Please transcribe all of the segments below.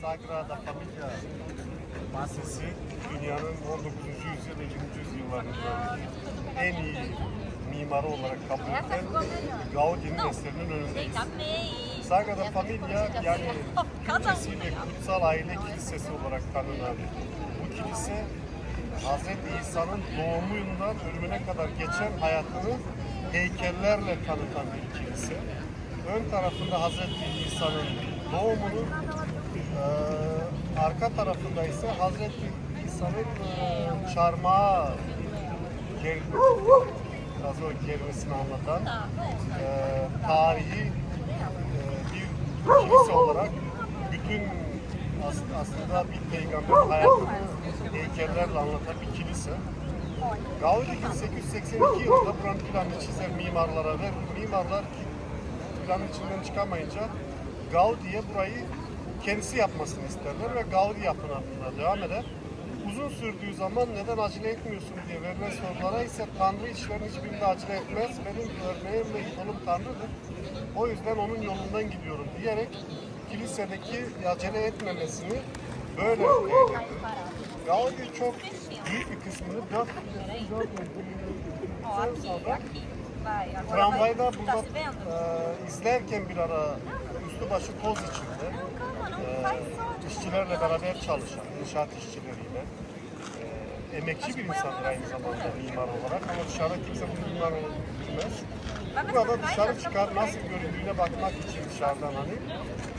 Sagrada Familia Müzesi dünyanın 19. yüzyıl ve 20. yüzyıllarında en iyi mimarı olarak kabul edilen Gaudi'nin eserinin önündeyiz. Sagrada Familia yani Türkçesiyle kutsal aile kilisesi olarak tanınan bu kilise Hz. İsa'nın doğumundan ölümüne kadar geçen hayatını heykellerle tanıtan bir kilise. Ön tarafında Hz. İsa'nın doğumunu, eee, arka tarafında ise Hz. İsa'nın eee, çarmıha ger- biraz o gerilmesini anlatan eee, tarihi eee, bir kilise olarak bütün as- aslında bir peygamberin hayatını heykellerle anlatan bir kilise. Gaudi 1882 yılında buranın planını çizen mimarlara ve mimarlar planın içinden çıkamayınca Gaudi'ye burayı kendisi yapmasını isterler ve Gaudi yapımına devam eder. Uzun sürdüğü zaman neden acele etmiyorsun diye verilen sorulara ise Tanrı işlerin hiçbirinde acele etmez. Benim örneğim ve idolum Tanrı'dır. O yüzden onun yolundan gidiyorum diyerek kilisedeki acele etmemesini böyle eyledi. Gaudi çok büyük bir kısmını 4 Ó, aqui, aqui. Vai, agora Tramvayda burada e, izlerken bir ara üstü başı toz içinde e, işçilerle beraber çalışan, inşaat işçileriyle e, emekçi bir insandır aynı zamanda mimar olarak ama dışarıda kimse bunu mimar bilmez. Burada dışarı çıkar nasıl göründüğüne bakmak için dışarıdan hani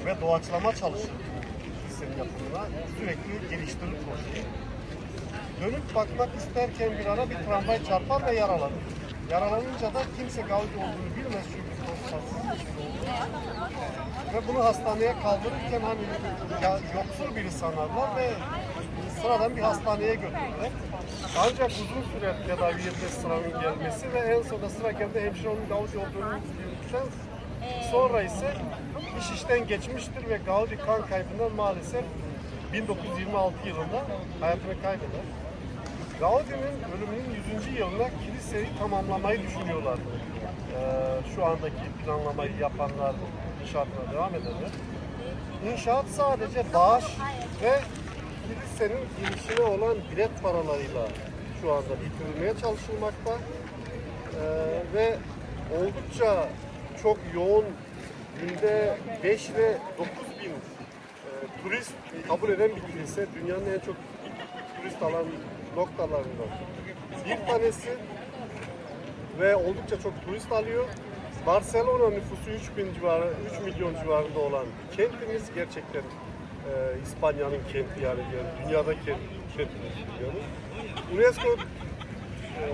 ve doğaçlama çalışır kilisenin yapımına sürekli geliştirir projeyi. Dönüp bakmak isterken bir ara bir tramvay çarpar ve yaralanır. Yaralanınca da kimse Gaudi olduğunu bilmez çünkü için. Ve bunu hastaneye kaldırırken hani ya, yoksul biri sanarlar ve sıradan bir hastaneye götürürler. Ancak uzun süre tedaviyede sıranın gelmesi ve en sonunda sıra geldi hemşire onun Gaudi olduğunu bildikten sonra ise iş işten geçmiştir ve Gaudi kan kaybından maalesef 1926 yılında hayatını kaybeder. Gaudi'nin ölümünün 100. yılına kiliseyi tamamlamayı düşünüyorlardı. Ee, şu andaki planlamayı yapanlar inşaatına devam edenler. İnşaat sadece bağış ve kilisenin girişine olan bilet paralarıyla şu anda bitirilmeye çalışılmakta. Ee, ve oldukça çok yoğun günde 5 ve 9 bin e, turist kabul eden bir kilise. Dünyanın en çok turist alan noktalarından bir tanesi ve oldukça çok turist alıyor. Barcelona nüfusu 3 bin civarı, 3 milyon civarında olan kentimiz gerçekten e, İspanya'nın kenti yani, yani dünyada kent, kentimiz dünyanın. UNESCO e,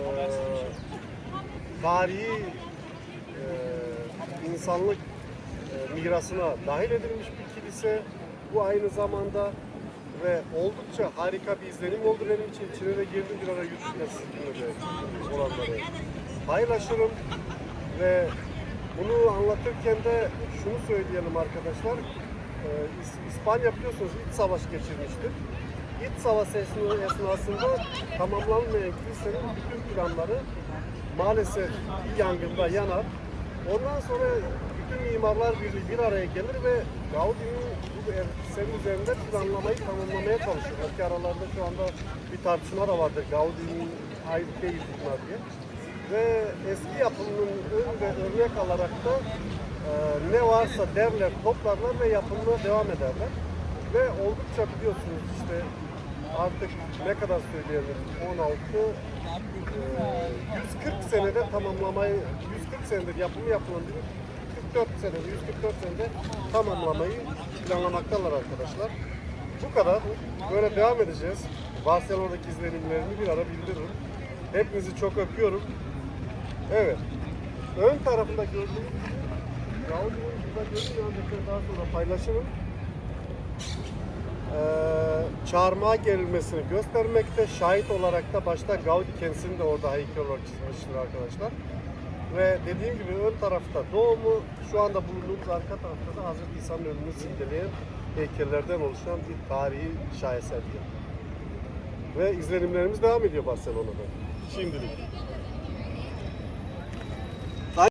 tarihi e, insanlık e, mirasına dahil edilmiş bir kilise. Bu aynı zamanda ve oldukça harika bir izlenim oldu benim için. İçine de girdim bir ara yürüyüşle sizinle de olanları paylaşırım. Ve bunu anlatırken de şunu söyleyelim arkadaşlar. Ee, İs- İspanya biliyorsunuz iç savaş geçirmiştir. İç savaş esna- esnasında tamamlanmayan kilisenin bütün planları maalesef bir yangında yanar. Ondan sonra bütün mimarlar birliği bir araya gelir ve Gaudi'nin bu eserin üzerinde planlamayı tamamlamaya çalışırlar. Ki aralarında şu anda bir tartışma da vardır. Gaudi'nin ait değil bunlar diye. Ve eski yapımının ön ve örnek alarak da e, ne varsa derler, toplarlar ve yapımına devam ederler. Ve oldukça biliyorsunuz işte artık ne kadar söyleyelim 16 e, 140 senede tamamlamayı 140 senedir yapımı yapılan bir 44 senede 144 senede tamamlamayı planlamaktalar arkadaşlar. Bu kadar. Böyle devam edeceğiz. Barcelona'daki izlenimlerimi bir ara bildiririm. Hepinizi çok öpüyorum. Evet. Ön tarafında gördüğünüz gibi Gaudi'nin burada görünüyor. Daha sonra paylaşırım e, çarmıha gerilmesini göstermekte. Şahit olarak da başta Gaudi kendisini de orada heykel olarak çizmiştir arkadaşlar. Ve dediğim gibi ön tarafta doğumu, şu anda bulunduğumuz arka tarafta da Hazreti İsa'nın ölümünü simgeleyen heykellerden oluşan bir tarihi şaheser diye. Ve izlenimlerimiz devam ediyor Barcelona'da. Şimdilik.